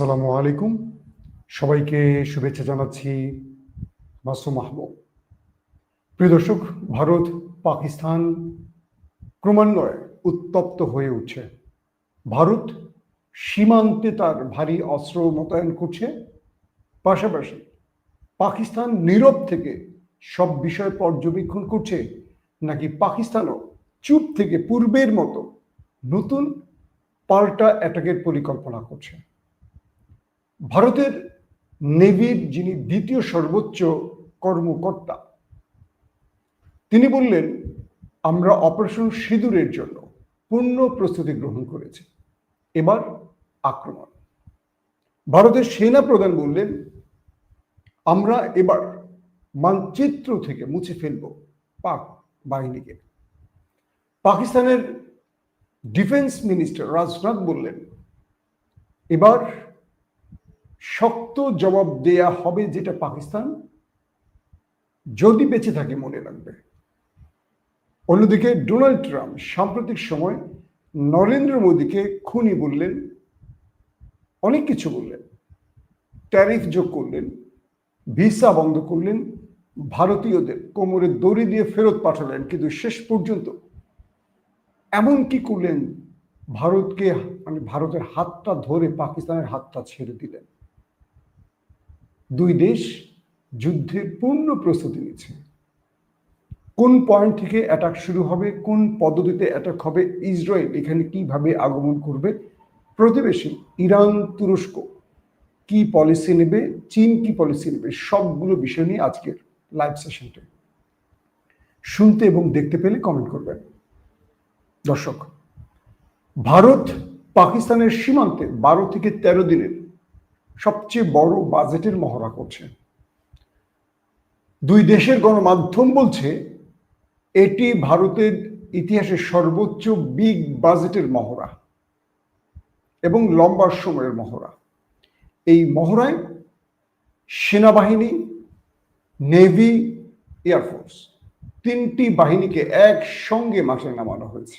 আসসালামু আলাইকুম। সবাইকে শুভেচ্ছা জানাচ্ছি মাসুম মাহবুব প্রিয় দর্শক, ভারত পাকিস্তান ক্রমান্বয়ে উত্তপ্ত হয়ে উঠছে। ভারত সীমান্তে তার ভারী অস্ত্র মোতায়েন করছে। পাশাপাশি পাকিস্তান নীরব থেকে সব বিষয় পর্যবেক্ষণ করছে। নাকি পাকিস্তানও চুপ থেকে পূর্বের মতো নতুন পাল্টা অ্যাটাকের পরিকল্পনা করছে? ভারতের নেভির যিনি দ্বিতীয় সর্বোচ্চ কর্মকর্তা, তিনি বললেন, আমরা অপারেশন সিঁদুরের জন্য পূর্ণ প্রস্তুতি গ্রহণ করেছি। এবার আক্রমণ। ভারতের সেনা প্রধান বললেন, আমরা এবার মানচিত্র থেকে মুছে ফেলব পাক বাহিনীকে। পাকিস্তানের ডিফেন্স মিনিস্টার রাজনাথ বললেন, এবার শক্ত জবাব দেয়া হবে যেটা পাকিস্তান যদি বেঁচে থাকে মনে রাখবে। অন্যদিকে ডোনাল্ড ট্রাম্প সাম্প্রতিক সময় নরেন্দ্র মোদীকে খুনি বললেন, অনেক কিছু বললেন, ট্যারিফ যোগ করলেন, ভিসা বন্ধ করলেন, ভারতীয়দের কোমরে দড়ি দিয়ে ফেরত পাঠালেন, কিন্তু শেষ পর্যন্ত এমন কি করলেন? ভারতকে মানে ভারতের হাতটা ধরে পাকিস্তানের হাতটা ছেড়ে দিলেন। দুই দেশ যুদ্ধের পূর্ণ প্রস্তুতি নিচ্ছে কোন পয়েন্ট থেকে অ্যাটাক শুরু হবে, কোন পদ্ধতিতে অ্যাটাক হবে, ইসরায়েল এখানে কীভাবে আগমন করবে? প্রতিবেশী ইরান, তুরস্ক কি পলিসি নেবে, চীন কি পলিসি নেবে, সবগুলো বিষয় নিয়ে আজকের লাইভ সেশনটা শুনতে এবং দেখতে পেলে কমেন্ট করবেন। দর্শক, ভারত পাকিস্তানের সীমান্তে বারো থেকে তেরো দিনের সবচেয়ে বড় বাজেটের মহড়া করছে। দুই দেশের গণমাধ্যম বলছে, এটি ভারতের ইতিহাসের সর্বোচ্চ বিগ বাজেটের মহড়া এবং লম্বা সময়ের মহড়া। এই মহড়ায় সেনাবাহিনী, নেভি এয়ারফোর্স তিনটি বাহিনীকে একসঙ্গে মাঠে নামানো হয়েছে।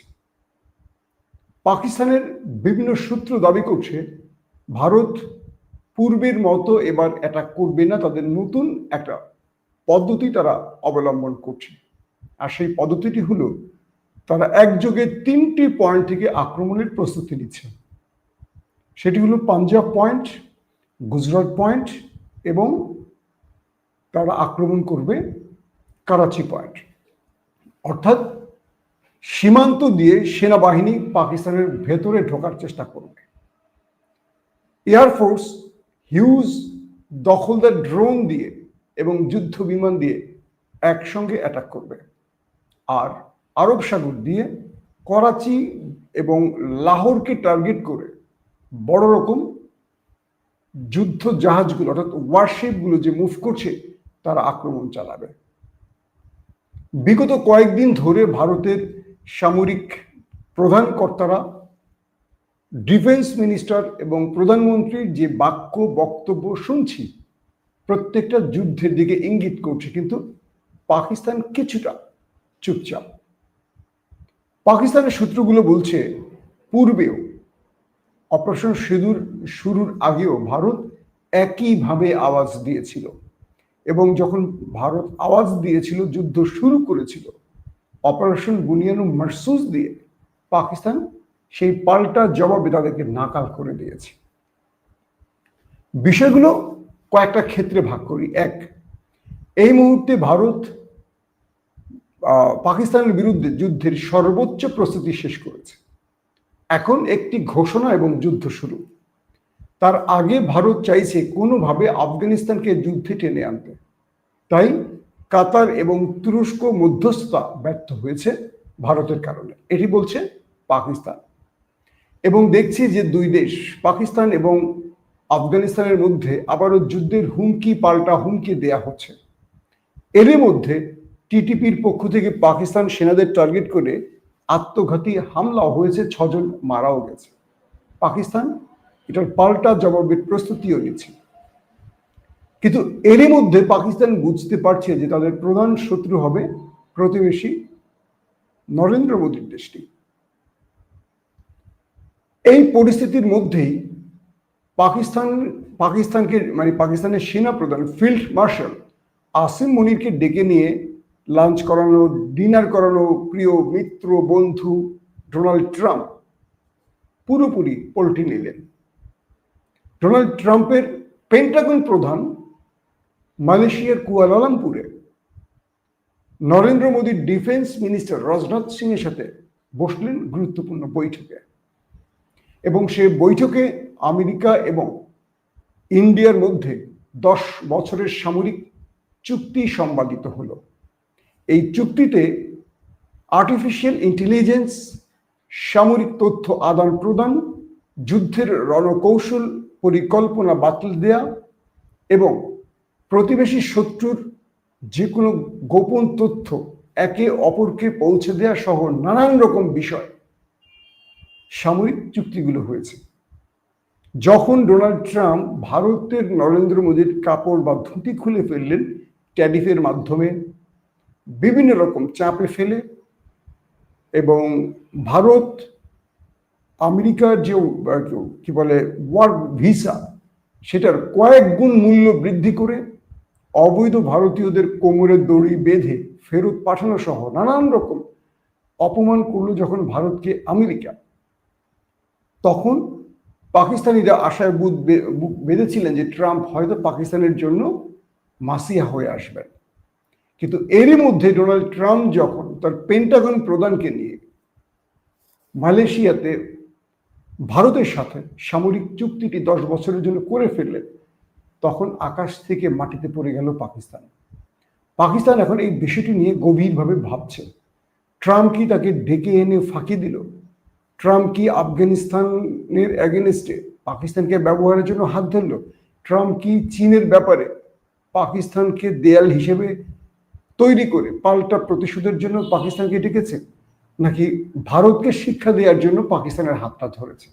পাকিস্তানের বিভিন্ন সূত্র দাবি করছে, ভারত পূর্বের মতো এবার অ্যাটাক করবে না, তাদের নতুন একটা পদ্ধতি তারা অবলম্বন করছে। আর সেই পদ্ধতিটি হলো, তারা একযোগে তিনটি পয়েন্ট থেকে আক্রমণের প্রস্তুতি নিচ্ছে। সেটি হলো পাঞ্জাব পয়েন্ট গুজরাট পয়েন্ট এবং তারা আক্রমণ করবে করাচি পয়েন্ট অর্থাৎ সীমান্ত দিয়ে সেনাবাহিনী পাকিস্তানের ভেতরে ঢোকার চেষ্টা করবে। এয়ারফোর্স হিউজ দখলদার ড্রোন দিয়ে এবং যুদ্ধ বিমান দিয়ে একসঙ্গে অ্যাটাক করবে। আর আরব সাগর দিয়ে করাচি এবং লাহোরকে টার্গেট করে বড় রকম যুদ্ধ জাহাজগুলো, অর্থাৎ ওয়ারশিপগুলো যে মুভ করছে, তারা আক্রমণ চালাবে। বিগত কয়েকদিন ধরে ভারতের সামরিক প্রধান কর্তারা ডিফেন্স মিনিস্টার এবং প্রধানমন্ত্রীর যে বাক্য, বক্তব্য শুনছি, প্রত্যেকটা যুদ্ধের দিকে ইঙ্গিত করছে, কিন্তু পাকিস্তান কিছুটা চুপচাপ। পাকিস্তানের সূত্রগুলো বলছে, পূর্বেও অপারেশন সিঁদুর শুরুর আগেও ভারত একইভাবে আওয়াজ দিয়েছিল এবং যখন ভারত আওয়াজ দিয়েছিল, যুদ্ধ শুরু করেছিল, অপারেশন বুনিয়ানু মারসুস দিয়ে পাকিস্তান সেই পাল্টা জবাবে তাদেরকে নাকাল করে দিয়েছে। বিষয়গুলো কয়েকটা ক্ষেত্রে ভাগ করি। এক, এই মুহূর্তে ভারত পাকিস্তানের বিরুদ্ধে যুদ্ধের সর্বোচ্চ প্রস্তুতি শেষ করেছে। এখন একটি ঘোষণা এবং যুদ্ধ শুরু। তার আগে ভারত চাইছে কোনোভাবে আফগানিস্তানকে যুদ্ধে টেনে আনতে। তাই কাতার এবং তুরস্ক মধ্যস্থতা ব্যর্থ হয়েছে ভারতের কারণে। এটি বলছে পাকিস্তান। এবং দেখছি যে দুই দেশ, পাকিস্তান এবং আফগানিস্তানের মধ্যে আবারও যুদ্ধের হুমকি পাল্টা হুমকি দেয়া হচ্ছে। এরই মধ্যে টিটিপির পক্ষ থেকে পাকিস্তান সেনাদের টার্গেট করে আত্মঘাতী হামলা হয়েছে, ছজন মারাও গেছে। পাকিস্তান এটার পাল্টা জবাবের প্রস্তুতিও নিচ্ছে। কিন্তু এরই মধ্যে পাকিস্তান বুঝতে পারছে যে তাদের প্রধান শত্রু হবে প্রতিবেশী নরেন্দ্র মোদীর দেশটি। এই পরিস্থিতির মধ্যেই পাকিস্তান, পাকিস্তানকে মানে পাকিস্তানের সেনা প্রধান ফিল্ড মার্শাল আসিম মনিরকে ডেকে নিয়ে লাঞ্চ করানো, ডিনার করানো প্রিয় মিত্র, বন্ধু ডোনাল্ড ট্রাম্প পুরোপুরি পল্টি নিলেন। ডোনাল্ড ট্রাম্পের পেন্টাগন প্রধান মালয়েশিয়ার কুয়ালালামপুরে নরেন্দ্র মোদীর ডিফেন্স মিনিস্টার রাজনাথ সিং এর সাথে বসলেন গুরুত্বপূর্ণ বৈঠকে। এবং সে বৈঠকে আমেরিকা এবং ইন্ডিয়ার মধ্যে দশ বছরের সামরিক চুক্তি সম্পাদিত হলো। এই চুক্তিতে আর্টিফিশিয়াল ইন্টেলিজেন্স সামরিক তথ্য আদান প্রদান, যুদ্ধের রণকৌশল পরিকল্পনা বাতিল দেয়া এবং প্রতিবেশী শত্রুর যে কোনো গোপন তথ্য একে অপরকে পৌঁছে দেওয়া সহ নানান রকম বিষয় সামরিক চুক্তিগুলো হয়েছে। যখন ডোনাল্ড ট্রাম্প ভারতের নরেন্দ্র মোদীর কাপড় বা ধুতি খুলে ফেললেন, ট্যারিফের মাধ্যমে বিভিন্ন রকম চাপে ফেলে এবং ভারত আমেরিকার যে কি বলে, ওয়ার্ক ভিসা, সেটার কয়েক গুণ মূল্য বৃদ্ধি করে অবৈধ ভারতীয়দের কোমরে দড়ি বেঁধে ফেরত পাঠানো সহ নানান রকম অপমান করল যখন ভারতকে আমেরিকা। তখন পাকিস্তানিরা আশায় বুধ বেঁধেছিলেন যে ট্রাম্প হয়তো পাকিস্তানের জন্য মাসিয়া হয়ে আসবেন। কিন্তু এরই মধ্যে ডোনাল্ড ট্রাম্প যখন তার পেন্টাগন প্রধানকে নিয়ে মালয়েশিয়াতে ভারতের সাথে সামরিক চুক্তিটি দশ বছরের জন্য করে ফেললেন, তখন আকাশ থেকে মাটিতে পড়ে গেল পাকিস্তান। পাকিস্তান এখন এই বিষয়টি নিয়ে গভীরভাবে ভাবছে। ট্রাম্প কি তাকে ডেকে এনে ফাঁকি দিল? ট্রাম্প কি আফগানিস্তানের অ্যাগেনস্টে পাকিস্তানকে ব্যবহারের জন্য হাত ধরল? ট্রাম্প কি চীনের ব্যাপারে পাকিস্তানকে দেয়াল হিসেবে তৈরি করে পাল্টা প্রতিশোধের জন্য পাকিস্তানকে ডেকেছে? নাকি ভারতকে শিক্ষা দেওয়ার জন্য পাকিস্তানের হাতটা ধরেছে?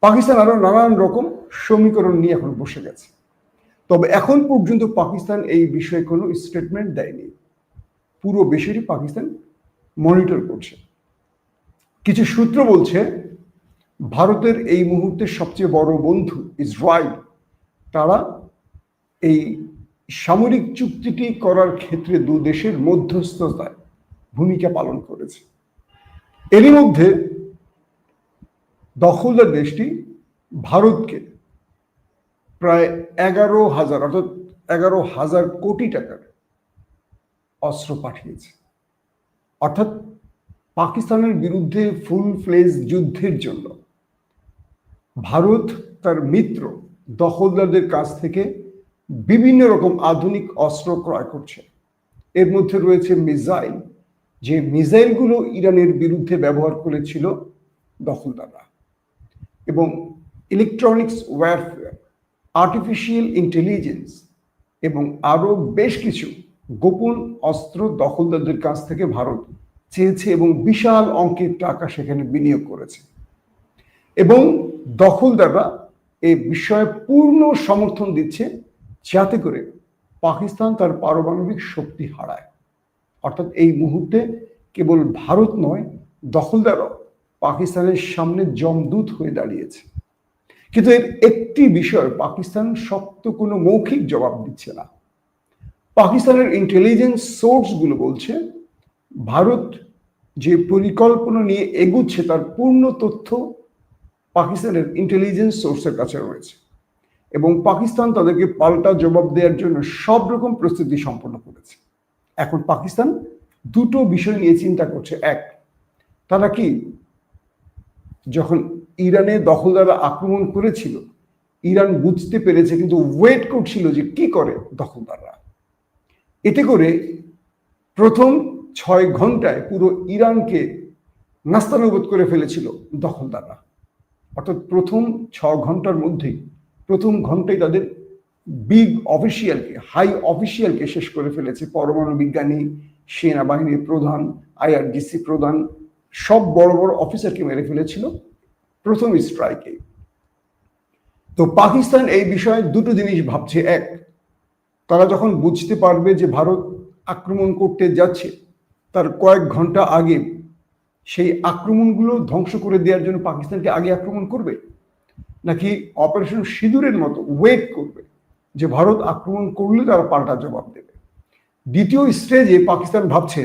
পাকিস্তান আরও নানান রকম সমীকরণ নিয়ে এখন বসে গেছে। তবে এখন পর্যন্ত পাকিস্তান এই বিষয়ে কোনো স্টেটমেন্ট দেয়নি। পুরো বিষয়টি পাকিস্তান মনিটর করছে। কিছু সূত্র বলছে, ভারতের এই মুহূর্তে সবচেয়ে বড় বন্ধু ইসরায়েল। তারা এই সামরিক চুক্তিটি করার ক্ষেত্রে দু দেশের মধ্যস্থতায় ভূমিকা পালন করেছে। এরই মধ্যে দখলদার দেশটি ভারতকে প্রায় এগারো হাজার, অর্থাৎ এগারো হাজার কোটি টাকার অস্ত্র পাঠিয়েছে। অর্থাৎ পাকিস্তানের বিরুদ্ধে ফুল ফ্লেজ যুদ্ধের জন্য ভারত তার মিত্র, দখলদারদের কাছ থেকে বিভিন্ন রকম আধুনিক অস্ত্র ক্রয় করছে। এর মধ্যে রয়েছে মিসাইল, যে মিসাইলগুলো ইরানের বিরুদ্ধে ব্যবহার করেছিল দখলদাররা। এবং ইলেকট্রনিক্স ওয়ারফেয়ার আর্টিফিশিয়াল ইন্টেলিজেন্স এবং আরও বেশ কিছু গোপন অস্ত্র দখলদারদের কাছ থেকে ভারত চেয়েছে এবং বিশাল অঙ্কের টাকা সেখানে বিনিয়োগ করেছে। এবং দখলদাররা এই বিষয়ে পূর্ণ সমর্থন দিচ্ছে যাতে করে পাকিস্তান তার পারমাণবিক শক্তি হারায়। অর্থাৎ এই মুহূর্তে কেবল ভারত নয়, দখলদারও পাকিস্তানের সামনে জমদূত হয়ে দাঁড়িয়েছে। কিন্তু এর একটি বিষয়, পাকিস্তান শক্ত কোনো মৌখিক জবাব দিচ্ছে না। পাকিস্তানের ইন্টেলিজেন্স সোর্সগুলো বলছে ভারত যে পরিকল্পনা নিয়ে এগুচ্ছে তার পূর্ণ তথ্য পাকিস্তানের ইন্টেলিজেন্স সোর্সের কাছে রয়েছে। এবং পাকিস্তান তাদেরকে পাল্টা জবাব দেওয়ার জন্য সব রকম প্রস্তুতি সম্পন্ন করেছে। এখন পাকিস্তান দুটো বিষয় নিয়ে চিন্তা করছে। এক, তারা কি যখন ইরানে দখলদাররা আক্রমণ করেছিল, ইরান বুঝতে পেরেছে কিন্তু ওয়েট করছিল যে কি করে দখলদাররা? এতে করে প্রথম ছয় ঘন্টায় পুরো ইরানকে নাস্তানুবোধ করে ফেলেছিল দখলদাররা। অর্থাৎ প্রথম ছ ঘণ্টার মধ্যেই, প্রথম ঘন্টায় তাদের বিগ অফিসিয়ালকে, হাই অফিসিয়ালকে শেষ করে ফেলেছে পরমাণু বিজ্ঞানী, সেনাবাহিনীর প্রধান, আইআরডিসি প্রধান, সব বড় বড় অফিসারকে মেরে ফেলেছিল প্রথম স্ট্রাইকে। তো পাকিস্তান এই বিষয়ে দুটো জিনিস ভাবছে। এক, তারা যখন বুঝতে পারবে যে ভারত আক্রমণ করতে যাচ্ছে তার কয়েক ঘণ্টা আগে সেই আক্রমণগুলো ধ্বংস করে দেওয়ার জন্য পাকিস্তানকে আগে আক্রমণ করবে? নাকি অপারেশন সিঁদুরের মতো ওয়েট করবে যে ভারত আক্রমণ করলে তারা পাল্টা জবাব দেবে? দ্বিতীয় স্টেজে পাকিস্তান ভাবছে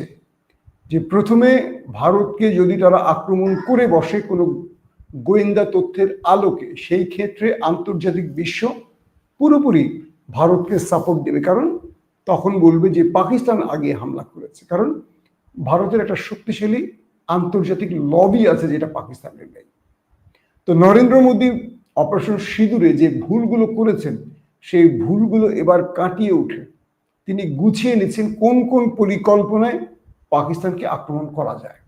যে প্রথমে ভারতকে যদি তারা আক্রমণ করে বসে কোনো গোয়েন্দা তথ্যের আলোকে, সেই ক্ষেত্রে আন্তর্জাতিক বিশ্ব পুরোপুরি ভারতকে সাপোর্ট দেবে। কারণ তখন বলবে যে পাকিস্তান আগে হামলা করেছে। কারণ ভারতের একটা শক্তিশালী আন্তর্জাতিক লবি আছে যেটা পাকিস্তানের নেই। তো নরেন্দ্র মোদী অপারেশন সিঁদুরে যে ভুলগুলো করেছেন, সেই ভুলগুলো এবার কাটিয়ে উঠে তিনি গুছিয়ে নিচ্ছেন কোন কোন পরিকল্পনায় পাকিস্তানকে আক্রমণ করা যায়।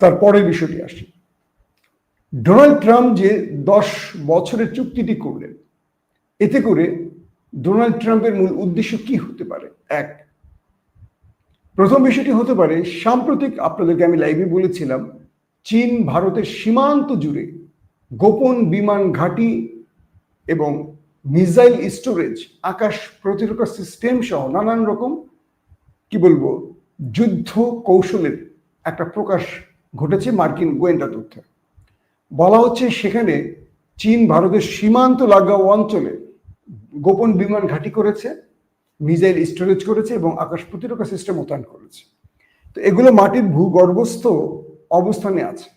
তারপরের বিষয়টি আসি। ডোনাল্ড ট্রাম্প যে দশ বছরের চুক্তিটি করলেন, এতে করে ডোনাল্ড ট্রাম্পের মূল উদ্দেশ্য কি হতে পারে? এক প্রথম বিষয়টি হতে পারে, সাম্প্রতিক আপনাদেরকে আমি লাইভে বলেছিলাম, চীন ভারতের সীমান্ত জুড়ে গোপন বিমান ঘাঁটি এবং মিসাইল স্টোরেজ, আকাশ প্রতিরক্ষা সিস্টেম সহ নানান রকম, কি বলব, যুদ্ধ কৌশলের একটা প্রকাশ ঘটেছে মার্কিন গোয়েন্দা তথ্যে। বলা হচ্ছে সেখানে চীন ভারতের সীমান্ত লাগা অঞ্চলে গোপন বিমান ঘাঁটি করেছে। মিসাইল স্টোরেজ করেছে এবং আকাশ প্রতিরক্ষা সিস্টেম মোতায়েন করেছে। তো এগুলো মাটির ভূগর্ভস্থ অবস্থানে আছে।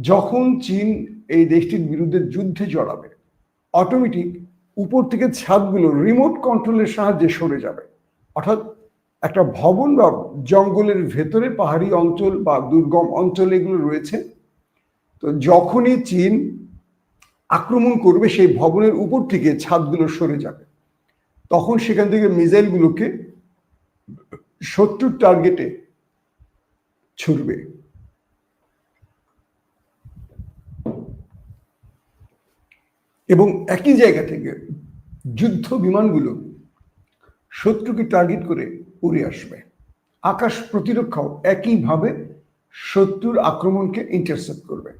যখন চীন এই দেশটির বিরুদ্ধে যুদ্ধে জড়াবে অটোমেটিক উপর থেকে ছাদগুলো রিমোট কন্ট্রোলের সাহায্যে সরে যাবে। অর্থাৎ একটা ভবন বা জঙ্গলের ভেতরে পাহাড়ি অঞ্চল বা দুর্গম অঞ্চল এগুলো রয়েছে। তো যখনই চীন আক্রমণ করবে, সেই ভবনের উপর থেকে ছাদগুলো সরে যাবে। তখন সেখান থেকে মিসাইলগুলোকে শত্রুর টার্গেটে ছুড়বে। এবং একই জায়গা থেকে যুদ্ধ বিমানগুলো শত্রুকে টার্গেট করে উড়ে আসবে। আকাশ প্রতিরক্ষাও একইভাবে শত্রুর আক্রমণকে ইন্টারসেপ্ট করবে।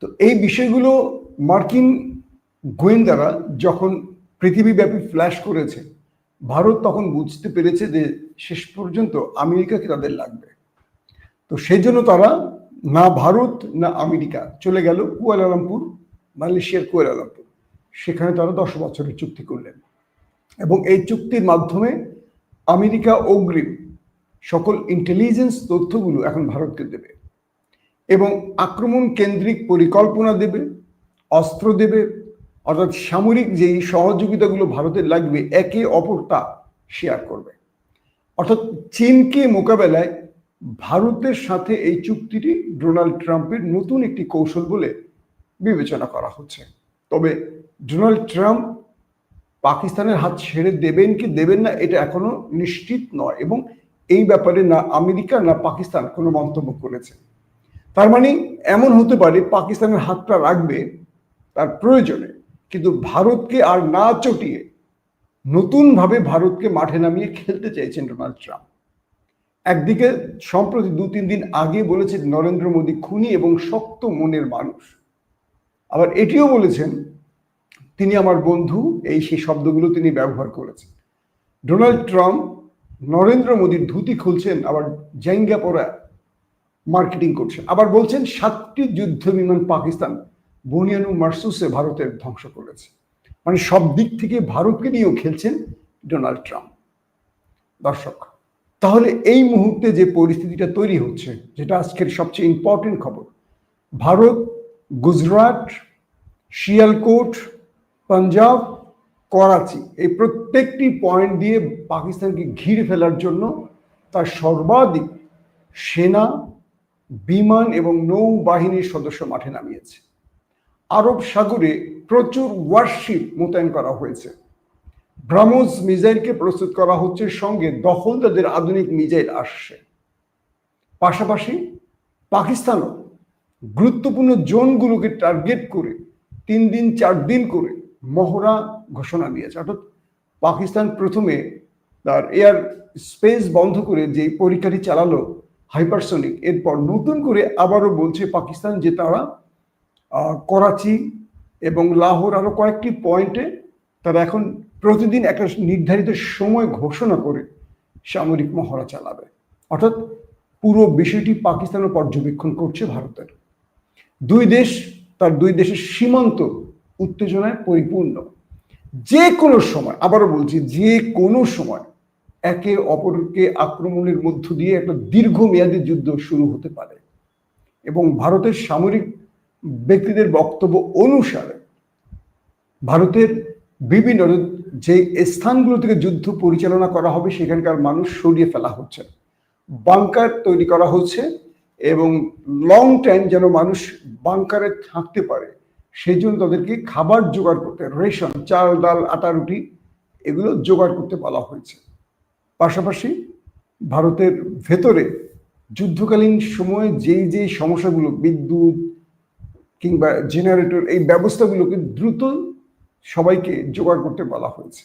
তো এই বিষয়গুলো মার্কিন গোয়েন্দারা যখন পৃথিবীব্যাপী ফ্ল্যাশ করেছে। ভারত তখন বুঝতে পেরেছে যে শেষ পর্যন্ত আমেরিকাকে তাদের লাগবে। তো সেই জন্য তারা না ভারত, না আমেরিকা চলে গেল কুয়ালালামপুর, মালয়েশিয়ার কুয়ালালামপুর। সেখানে তারা দশ বছরের চুক্তি করলেন। এবং এই চুক্তির মাধ্যমে আমেরিকা অগ্রিম সকল ইন্টেলিজেন্স তথ্যগুলো এখন ভারতকে দেবে। এবং আক্রমণ কেন্দ্রিক পরিকল্পনা দেবে, অস্ত্র দেবে অর্থাৎ সামরিক যেই সহযোগিতাগুলো ভারতের লাগবে, একে অপরটা শেয়ার করবে। অর্থাৎ চীনকে মোকাবেলায় ভারতের সাথে এই চুক্তিটি ডোনাল্ড ট্রাম্পের নতুন একটি কৌশল বলে বিবেচনা করা হচ্ছে। তবে ডোনাল্ড ট্রাম্প পাকিস্তানের হাত ছেড়ে দেবেন কি দেবেন না, এটা এখনও নিশ্চিত নয় এবং এই ব্যাপারে না আমেরিকা না পাকিস্তান কোনো মন্তব্য করেছে। তার মানে এমন হতে পারে পাকিস্তানের হাতটা রাখবে তার প্রয়োজনে। কিন্তু ভারতকে আর না চটিয়ে নতুনভাবে ভারতকে মাঠে নামিয়ে খেলতে চাইছেন ডোনাল্ড ট্রাম্প। একদিকে সম্প্রতি দু তিন দিন আগে বলেছেন নরেন্দ্র মোদী খুনি এবং শক্ত মনের মানুষ। আবার এটিও বলেছেন, তিনি আমার বন্ধু এই সেই শব্দগুলো তিনি ব্যবহার করেছেন। ডোনাল্ড ট্রাম্প, নরেন্দ্র মোদীর ধুতি খুলছেন, আবার জাইঙ্গা পরা মার্কেটিং করছেন আবার বলছেন, সাতটি যুদ্ধ বিমান পাকিস্তান বনিয়ানু মার্সুসে ভারতের ধ্বংস করেছে। মানে সব দিক থেকে ভারতকে নিয়েও খেলছেন ডোনাল্ড ট্রাম্প। দর্শক, তাহলে এই মুহূর্তে যে পরিস্থিতিটা তৈরি হচ্ছে, যেটা আজকের সবচেয়ে ইম্পর্টেন্ট খবর, ভারত, গুজরাট, শিয়ালকোট, পাঞ্জাব, করাচি, এই প্রত্যেকটি পয়েন্ট দিয়ে পাকিস্তানকে ঘিরে ফেলার জন্য তার সর্বাধিক সেনা, বিমান এবং নৌবাহিনীর সদস্য মাঠে নামিয়েছে। আরব সাগরে প্রচুর ওয়ারশিপ মোতায়েন করা হয়েছে। ব্রাহ্মজ মিজাইলকে প্রস্তুত করা হচ্ছে সঙ্গে দখলদারদের আধুনিক মিজাইল আসছে। পাশাপাশি পাকিস্তানও গুরুত্বপূর্ণ জোনগুলোকে টার্গেট করে তিন দিন, চার দিন করে মহড়া ঘোষণা দিয়েছে। অর্থাৎ পাকিস্তান প্রথমে তার এয়ার স্পেস বন্ধ করে যে পরীক্ষাটি চালালো হাইপারসনিক, এরপর নতুন করে আবারও বলছে পাকিস্তান যে তারা করাচি এবং লাহোর আরও কয়েকটি পয়েন্টে তারা এখন প্রতিদিন একটা নির্ধারিত সময় ঘোষণা করে সামরিক মহড়া চালাবে। অর্থাৎ পুরো বিষয়টি পাকিস্তানও পর্যবেক্ষণ করছে ভারতের। দুই দেশ, তার দুই দেশের সীমান্ত উত্তেজনায় পরিপূর্ণ। যে কোনো সময়, আবারও বলছি যে কোনো সময় একে অপরকে আক্রমণের মধ্য দিয়ে একটা দীর্ঘমেয়াদী যুদ্ধ শুরু হতে পারে। এবং ভারতের সামরিক ব্যক্তিদের বক্তব্য অনুসারে ভারতের বিভিন্ন যে স্থানগুলো থেকে যুদ্ধ পরিচালনা করা হবে, সেখানকার মানুষ সরিয়ে ফেলা হচ্ছে। বাংকার তৈরি করা হচ্ছে এবং লং টাইম যেন মানুষ বাংকারে থাকতে পারে সেই জন্য তাদেরকে খাবার জোগাড় করতে, রেশন, চাল, ডাল, আটা, রুটি এগুলো জোগাড় করতে বলা হয়েছে। পাশাপাশি ভারতের ভেতরে যুদ্ধকালীন সময়ে যেই যেই সমস্যাগুলো, বিদ্যুৎ কিংবা জেনারেটর এই ব্যবস্থাগুলোকে দ্রুত সবাইকে জোগাড় করতে বলা হয়েছে।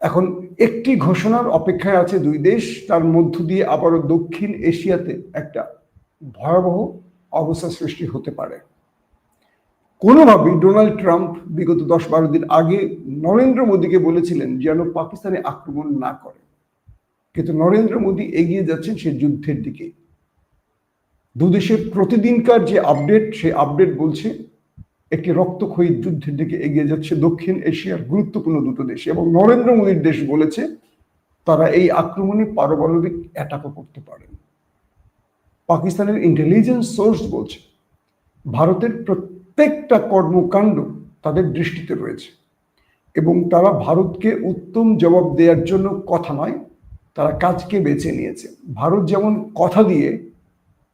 এখন একটি ঘোষণার অপেক্ষায় আছে দুই দেশ, তার মধ্য দিয়ে আবারও দক্ষিণ এশিয়াতে একটা ভয়াবহ অবস্থা সৃষ্টি হতে পারে। কোনোভাবেই ডোনাল্ড ট্রাম্প বিগত দশ বারো দিন আগে নরেন্দ্র মোদীকে বলেছিলেন যেন পাকিস্তানে আক্রমণ না করে। কিন্তু নরেন্দ্র মোদী এগিয়ে যাচ্ছেন সে যুদ্ধের দিকে। দুদেশের প্রতিদিনকার যে আপডেট সেই আপডেট বলছে একটি রক্তক্ষয়ী যুদ্ধের দিকে এগিয়ে যাচ্ছে দক্ষিণ এশিয়ার গুরুত্বপূর্ণ দুটো দেশ এবং নরেন্দ্র মোদীর দেশ বলেছে তারা এই আক্রমণে পারমাণবিক অ্যাটাকও করতে পারেন। পাকিস্তানের ইন্টেলিজেন্স সোর্স বলছে, ভারতের প্রত্যেকটা কর্মকাণ্ড তাদের দৃষ্টিতে রয়েছে এবং তারা ভারতকে উত্তম জবাব দেওয়ার জন্য কথা নয়, তারা কাজকে বেছে নিয়েছে। ভারত যেমন কথা দিয়ে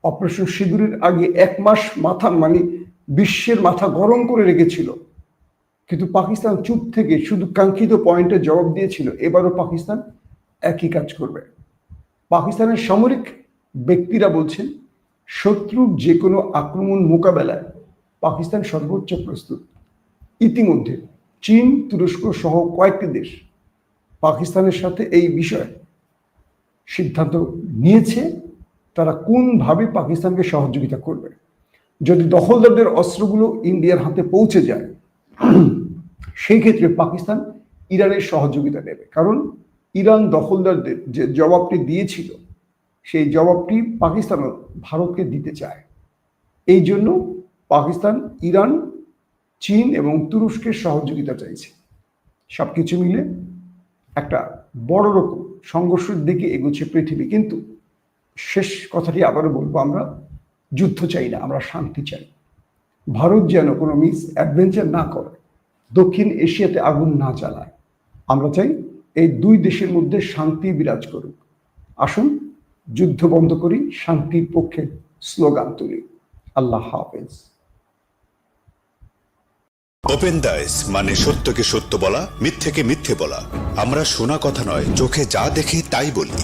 অপারেশন সিঁদুরের আগে এক মাস মাথা মানে বিশ্বের মাথা গরম করে রেখেছিল। কিন্তু পাকিস্তান চুপ থেকে শুধু কাঙ্ক্ষিত পয়েন্টে জবাব দিয়েছিল, এবারও পাকিস্তান একই কাজ করবে। পাকিস্তানের সামরিক ব্যক্তিরা বলছেন, শত্রুর যে কোনো আক্রমণ মোকাবেলায় পাকিস্তান সর্বোচ্চ প্রস্তুত। ইতিমধ্যে চীন, তুরস্ক সহ কয়েকটি দেশ পাকিস্তানের সাথে এই বিষয়ে সিদ্ধান্ত নিয়েছে। তারা কোনভাবে পাকিস্তানকে সহযোগিতা করবে? যদি দখলদারদের অস্ত্রগুলো ইন্ডিয়ার হাতে পৌঁছে যায়, সেই ক্ষেত্রে পাকিস্তান ইরানের সহযোগিতা নেবে। কারণ ইরান দখলদারদের যে জবাবটি দিয়েছিল, সেই জবাবটি পাকিস্তানও ভারতকে দিতে চায়। এই জন্য পাকিস্তান, ইরান, চীন এবং তুরস্কের সহযোগিতা চাইছে। সব কিছু মিলে একটা বড় রকম সংঘর্ষের দিকে এগোচ্ছে পৃথিবী। কিন্তু শেষ কথাটি আবারও বলব আমরা, যুদ্ধ চাই না, আমরা শান্তি চাই। ভারত যেন কোনো মিস অ্যাডভেঞ্চার না করে, দক্ষিণ এশিয়াতে আগুন না জ্বালায়। আমরা চাই এই দুই দেশের মধ্যে শান্তি বিরাজ করুক। আসুন, যুদ্ধ বন্ধ করি, শান্তির পক্ষে স্লোগান তুলি। আল্লাহ হাফেজ। ওপেন দাইস মানে সত্যকে সত্য বলা, মিথ্যেকে মিথ্যে বলা। আমরা শোনা কথা নয়, চোখে যা দেখি তাই বলি।